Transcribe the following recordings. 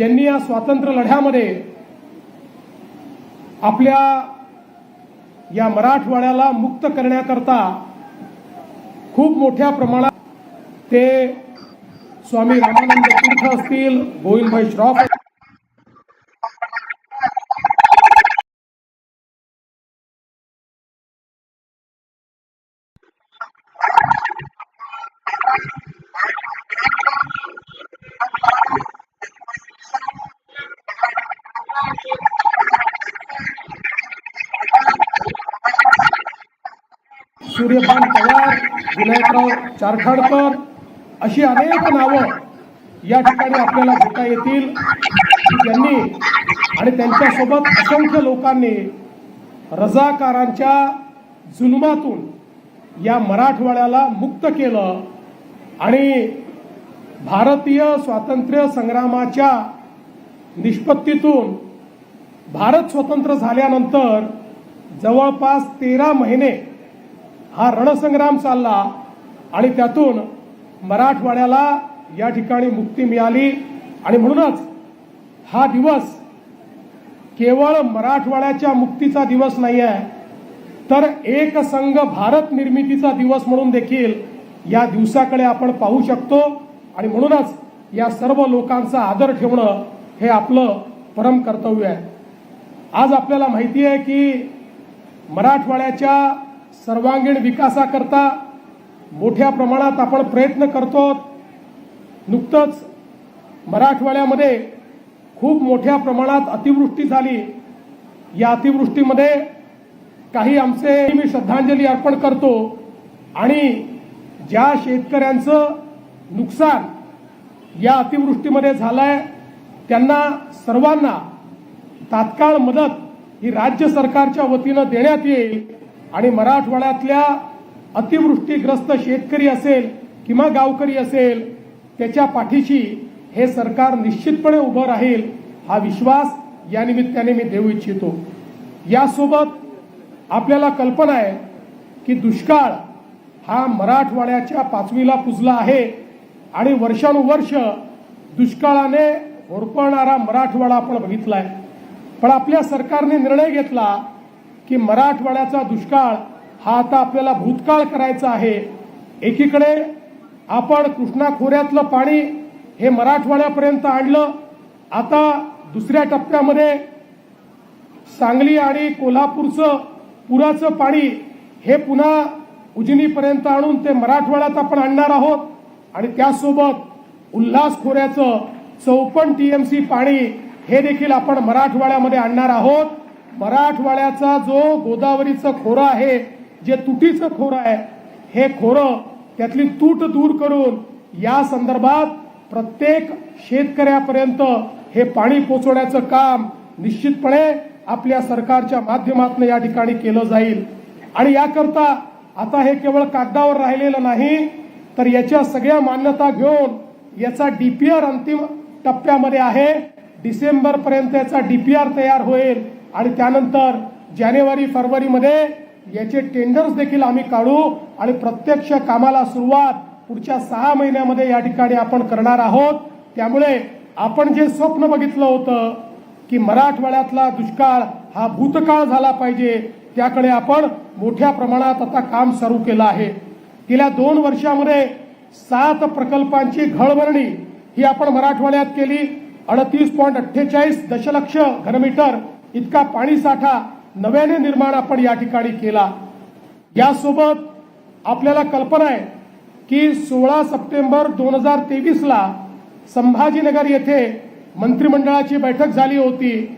ज्यांनी या स्वातंत्र्य लढ्यामध्ये आपल्या या मराठवाड्याला मुक्त करण्याकरता खूप मोठ्या प्रमाणात ते स्वामी रामानंद तीर्थ असतील गोविंदभाई श्रॉफ सूर्यकांत पवार विनायकराव चारखाडकर अशी अनेक नावं या ठिकाणी आपल्याला घेता येतील. त्यांनी आणि त्यांच्यासोबत असंख्य लोकांनी रजाकारांच्या जुलमातून या मराठवाड्याला मुक्त केलं आणि भारतीय स्वातंत्र्य संग्रामाच्या निष्पत्तीतून भारत स्वतंत्र झाल्यानंतर जवळपास तेरा महिने हा रणसंग्राम चालला आणि त्यातून मराठवाड्याला या ठिकाणी मुक्ती मिळाली. आणि म्हणूनच हा दिवस केवळ मराठवाड्याच्या मुक्तीचा दिवस नाही आहे तर एक संघ भारत निर्मितीचा दिवस म्हणून देखील या दिवसाकडे आपण पाहू शकतो. आणि म्हणूनच या सर्व लोकांचा आदर ठेवणं हे आपलं परम कर्तव्य आहे. आज आपल्याला माहिती आहे की मराठवाड्याच्या सर्वांगीण विकासाकरता मोठ्या प्रमाणात आपण प्रयत्न करतो. नुकतंच मराठवाड्यामध्ये खूप मोठ्या प्रमाणात अतिवृष्टी झाली. या अतिवृष्टीमध्ये काही आमचे मी श्रद्धांजली अर्पण करतो आणि ज्या शेतकऱ्यांचं नुकसान या अतिवृष्टीमध्ये झालंय त्यांना सर्वांना तात्काळ मदत ही राज्य सरकारच्या वतीनं देण्यात येईल. आणि मराठवाड्यातल्या अतिवृष्टीग्रस्त शेतकरी असेल किंवा गावकरी असेल त्याच्या पाठीशी हे सरकार निश्चितपणे उभं राहील हा विश्वास या निमित्ताने मी देऊ इच्छितो. यासोबत आपल्याला कल्पना आहे की दुष्काळ हा मराठवाड्याच्या पाचवीला पुजला आहे आणि वर्षानुवर्ष दुष्काळाने होरपळणारा मराठवाडा आपण बघितलाय. पण आपल्या सरकारने निर्णय घेतला की मराठवाड्याचा दुष्काळ हा आता आपल्याला भूतकाळ करायचा आहे. एकीकडे आपण कृष्णा खोऱ्यातलं पाणी हे मराठवाड्यापर्यंत आणलं. आता दुसऱ्या टप्प्यामध्ये सांगली आणि कोल्हापूरचं पुराचं पाणी हे पुन्हा उजनीपर्यंत आणून ते मराठवाड्यात आपण आणणार आहोत. आणि त्यासोबत उल्हास खोऱ्याचं चौपन्न टीएमसी पाणी हे देखील आपण मराठवाड्यामध्ये आणणार आहोत. मराठवाड्याचा जो गोदावरीचं खोरं आहे जे तुटीचं खोरं आहे हे खोरं त्यातली तूट दूर करून या संदर्भात प्रत्येक शेतकऱ्यापर्यंत हे पाणी पोचवण्याचं काम निश्चितपणे आपल्या सरकारच्या माध्यमातून या ठिकाणी केलं जाईल. आणि याकरता आता हे केवळ कागदावर राहिलेलं नाही तर याच्या सगळ्या मान्यता घेऊन याचा डीपीआर अंतिम टप्प्यामध्ये आहे. डिसेंबर पर्यंत याचा डीपीआर तयार होईल. आणि त्यानंतर जानेवारी फरवरीमध्ये याचे टेंडर्स देखील आम्ही काढू आणि प्रत्यक्ष कामाला सुरुवात पुढच्या सहा महिन्यामध्ये या ठिकाणी आपण करणार आहोत. त्यामुळे आपण जे स्वप्न बघितलं होतं की मराठवाड्यातला दुष्काळ हा भूतकाळ झाला पाहिजे त्याकडे आपण मोठ्या प्रमाणात आता काम सुरू केलं आहे. गेल्या दोन वर्षामध्ये सात प्रकल्पांची घळभरणी ही आपण मराठवाड्यात केली. अडतीस पॉईंट अठ्ठेचाळीस दशलक्ष घनमीटर इतका पाणी साठा नव्याने निर्माण आपण या ठिकाणी केला. यासोबत आपल्याला कल्पना आहे की सोळा सप्टेंबर दोन हजार तेवीसला संभाजीनगर येथे मंत्रिमंडळाची बैठक झाली होती.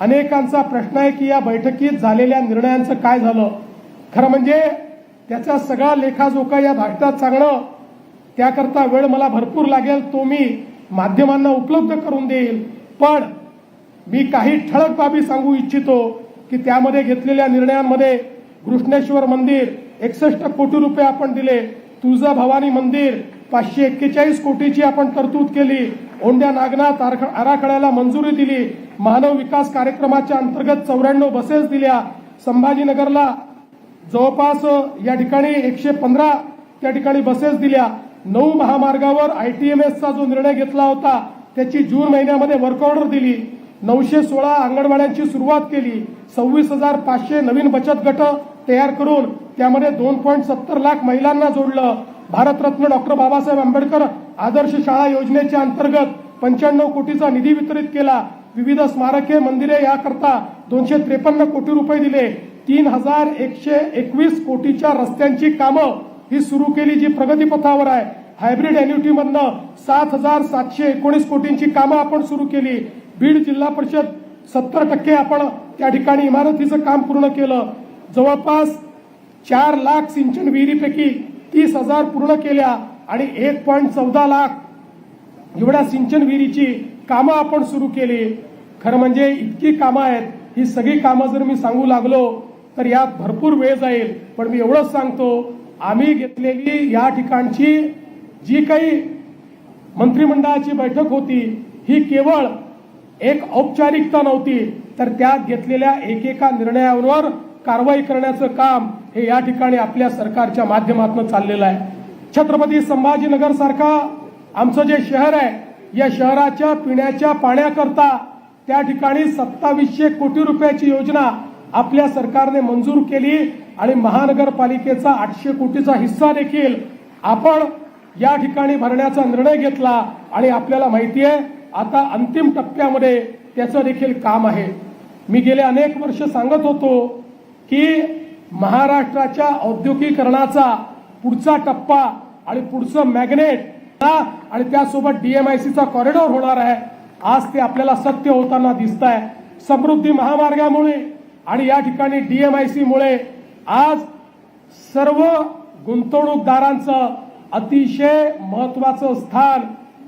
अनेकांचा प्रश्न आहे की या बैठकीत झालेल्या निर्णयांचं काय झालं? खरं म्हणजे त्याचा सगळा लेखाजोखा या भाषणात सांगणं त्याकरता वेळ मला भरपूर लागेल तो मी माध्यमांना उपलब्ध करून देईल. पण मी काही ठळक बाबी सांगू इच्छितो की त्यामध्ये घेतलेल्या निर्णयांमध्ये घृष्णेश्वर मंदिर एकसष्ट कोटी रुपये आपण दिले. तुळजा भवानी मंदिर पाचशे एक्केचाळीस कोटीची आपण तरतूद केली. ओंड्या नागनाथ आरख- आराखड्याला मंजुरी दिली. मानव विकास कार्यक्रमाच्या अंतर्गत चौऱ्याण्णव बसेस दिल्या. संभाजीनगरला जवळपास या ठिकाणी एकशे पंधरा त्या ठिकाणी बसेस दिल्या. नऊ महामार्गावर आयटीएमएसचा जो निर्णय घेतला होता त्याची जून महिन्यामध्ये वर्क ऑर्डर दिली. नऊशे सोळा अंगणवाड्यांची सुरुवात केली. सव्वीस हजार पाचशे नवीन बचत गट तयार करून त्यामध्ये दोन पॉईंट सत्तर लाख महिलांना जोडलं. भारतरत्न डॉक्टर बाबासाहेब आंबेडकर आदर्श शाळा योजनेच्या अंतर्गत पंच्याण्णव कोटीचा निधी वितरित केला. विविध स्मारके मंदिरे याकरता दोनशे त्रेपन्न कोटी रुपये दिले. तीन हजार एकशे एकवीस कोटीच्या रस्त्यांची कामं ही सुरू केली जी प्रगतीपथावर आहे. हायब्रिड एन्युटीमधनं सात हजार सातशे एकोणीस कोटींची कामं आपण सुरू केली. बीड जिल्हा परिषद सत्तर टक्के आपण त्या ठिकाणी इमारतीचं काम पूर्ण केलं. जवळपास चार लाख सिंचन विहिरीपैकी तीस हजार पूर्ण केल्या आणि एक पॉईंट चौदा लाख एवढ्या सिंचन विहिरीची कामं आपण सुरू केली. खरं म्हणजे इतकी कामं आहेत ही सगळी कामं जर मी सांगू लागलो तर यात भरपूर वेळ जाईल. पण मी एवढंच सांगतो आम्ही घेतलेली या ठिकाणची जी काही मंत्रिमंडळाची बैठक होती ही केवळ एक औपचारिकता नव्हती तर त्यात घेतलेल्या एकेका निर्णयावर कारवाई करण्याचं काम हे या ठिकाणी आपल्या सरकारच्या माध्यमातून चाललेलं आहे. छत्रपती संभाजीनगर सारखा आमचं जे शहर आहे या शहराच्या पिण्याच्या पाण्याकरता त्या ठिकाणी सत्तावीसशे कोटी रुपयाची योजना आपल्या सरकारने मंजूर केली आणि महानगरपालिकेचा आठशे कोटीचा हिस्सा देखील आपण या ठिकाणी भरण्याचा निर्णय घेतला आणि आपल्याला माहिती आहे आता अंतिम टप्प्यामध्ये त्याचं देखील काम आहे. मी गेले अनेक वर्ष सांगत होतो की महाराष्ट्राच्या औद्योगिकरणाचा पुढचा टप्पा आणि पुढचं मॅग्नेट आणि त्यासोबत डीएमआयसीचा कॉरिडॉर होणार आहे. आज ते आपल्याला सत्य होताना दिसत आहे समृद्धी महामार्गामुळे आणि या ठिकाणी डीएमआयसीमुळे आज सर्व गुंतवणूकदारांचं अतिशय महत्वाचं स्थान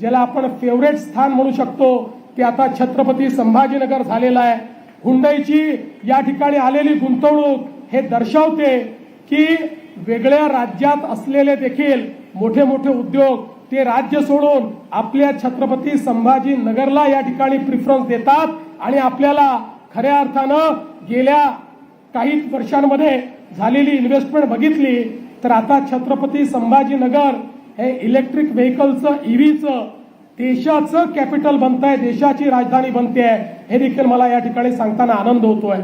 ज्याला आपण फेवरेट स्थान म्हणू शकतो ते आता छत्रपती संभाजीनगर झालेलं आहे. हुंडईची या ठिकाणी आलेली गुंतवणूक हे दर्शवते की वेगळ्या राज्यात असलेले देखील मोठे मोठे उद्योग ते राज्य सोडून आपल्या छत्रपती संभाजीनगरला या ठिकाणी प्रिफरन्स देतात आणि आपल्याला खऱ्या अर्थानं गेल्या काही वर्षांमध्ये झालेली इन्व्हेस्टमेंट बघितली तर आता छत्रपती संभाजीनगर हे इलेक्ट्रिक व्हेकलचं ईव्हीचं देशाचं कॅपिटल बनत आहे देशाची राजधानी बनते आहे हे देखील मला या ठिकाणी सांगताना आनंद होतोय.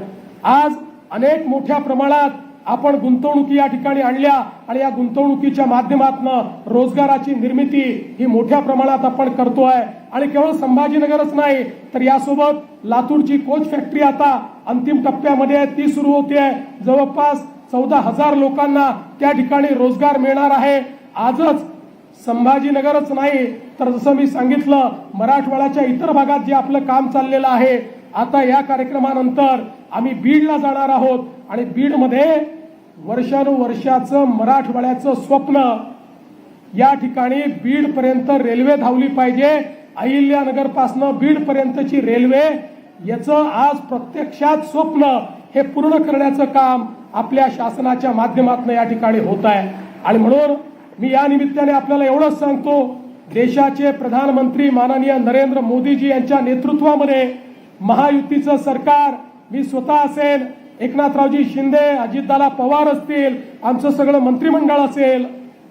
आज अनेक मोठ्या प्रमाणात आपण गुंतवणुकी या ठिकाणी आणल्या आणि या गुंतवणुकीच्या माध्यमातून रोजगाराची निर्मिती ही मोठ्या प्रमाणात आपण करतोय. आणि केवळ संभाजीनगरच नाही तर यासोबत लातूरची कोच फॅक्टरी आता अंतिम टप्प्यामध्ये आहे ती सुरू होते जवळपास चौदा हजार लोकांना त्या ठिकाणी रोजगार मिळणार आहे. आजच संभाजीनगरच नाही तर जसं मी सांगितलं मराठवाड्याच्या इतर भागात जे आपलं काम चाललेलं आहे आता या कार्यक्रमानंतर आम्ही बीडला जाणार आहोत आणि बीडमध्ये वर्षानुवर्षाचं मराठवाड्याचं स्वप्न या ठिकाणी बीडपर्यंत रेल्वे धावली पाहिजे. अहिल्यानगरपासनं बीडपर्यंतची रेल्वे याचं आज प्रत्यक्षात स्वप्न हे पूर्ण करण्याचं काम आपल्या शासनाच्या माध्यमातून या ठिकाणी होत आहे. आणि म्हणून मी या निमित्ताने आपल्याला एवढंच सांगतो देशाचे प्रधानमंत्री माननीय नरेंद्र मोदीजी यांच्या नेतृत्वामध्ये महायुतीचं सरकार मी स्वतः असेल एकनाथरावजी शिंदे अजितदादा पवार असतील आमचं सगळं मंत्रिमंडळ असेल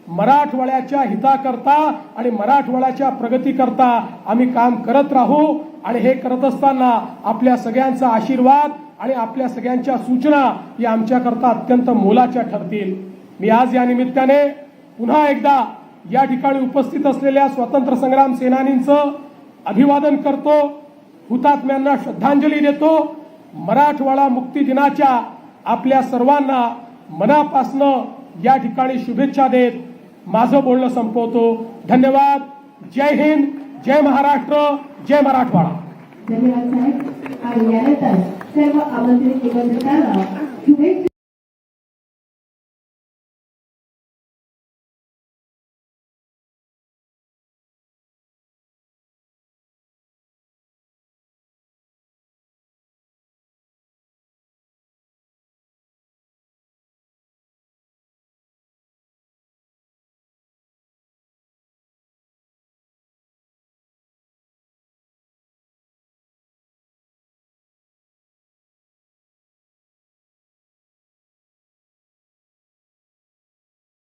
मराठवाड्याच्या हिताकरता आणि मराठवाड्याच्या प्रगतीकरता आम्ही काम करत राहू आणि हे करत असताना आपल्या सगळ्यांचा आशीर्वाद आणि आपल्या सगळ्यांच्या सूचना या आमच्याकरता अत्यंत मोलाच्या ठरतील. मी आज या निमित्ताने पुन्हा एकदा या ठिकाणी उपस्थित असलेल्या स्वातंत्र्य संग्राम सेनानींचं अभिवादन करतो हुतात्म्यांना श्रद्धांजली देतो मराठवाडा मुक्ती दिनाच्या आपल्या सर्वांना मनापासनं या ठिकाणी शुभेच्छा देत माझं बोलणं संपवतो. धन्यवाद. जय हिंद जय महाराष्ट्र जय मराठवाडा. धन्यवाद साहेब. आणि यानंतर सर्व आमंत्रित शुभेच्छा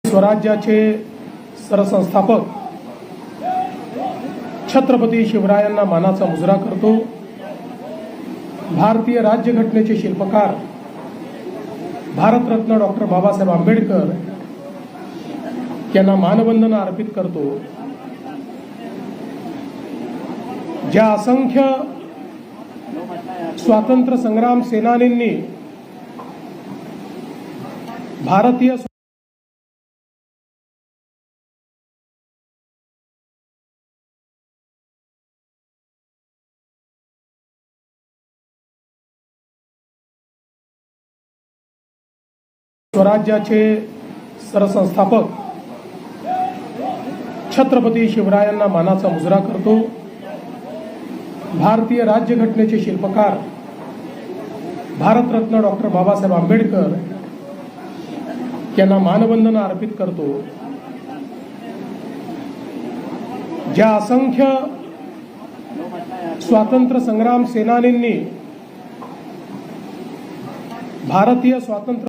स्वराज्याचे सरसंस्थापक छत्रपती शिवरायांना मानाचा मुजरा करतो. भारतीय राज्यघटनेचे शिल्पकार भारतरत्न डॉक्टर बाबासाहेब आंबेडकर यांना मानवंदना अर्पित करतो. ज्या असंख्य स्वातंत्र्य संग्राम सेनानींनी भारतीय स्वराज्याचे सरसंस्थापक छत्रपती शिवरायांना मानाचा मुजरा करतो. भारतीय राज्यघटनेचे शिल्पकार भारतरत्न डॉक्टर बाबासाहेब आंबेडकर यांना मानवंदना अर्पित करतो. ज्या असंख्य स्वातंत्र्य संग्राम सेनानींनी भारतीय स्वातंत्र्य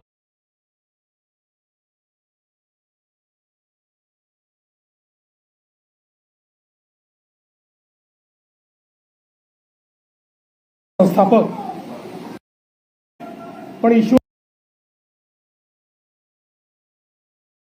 संस्थापक पण ईश्वर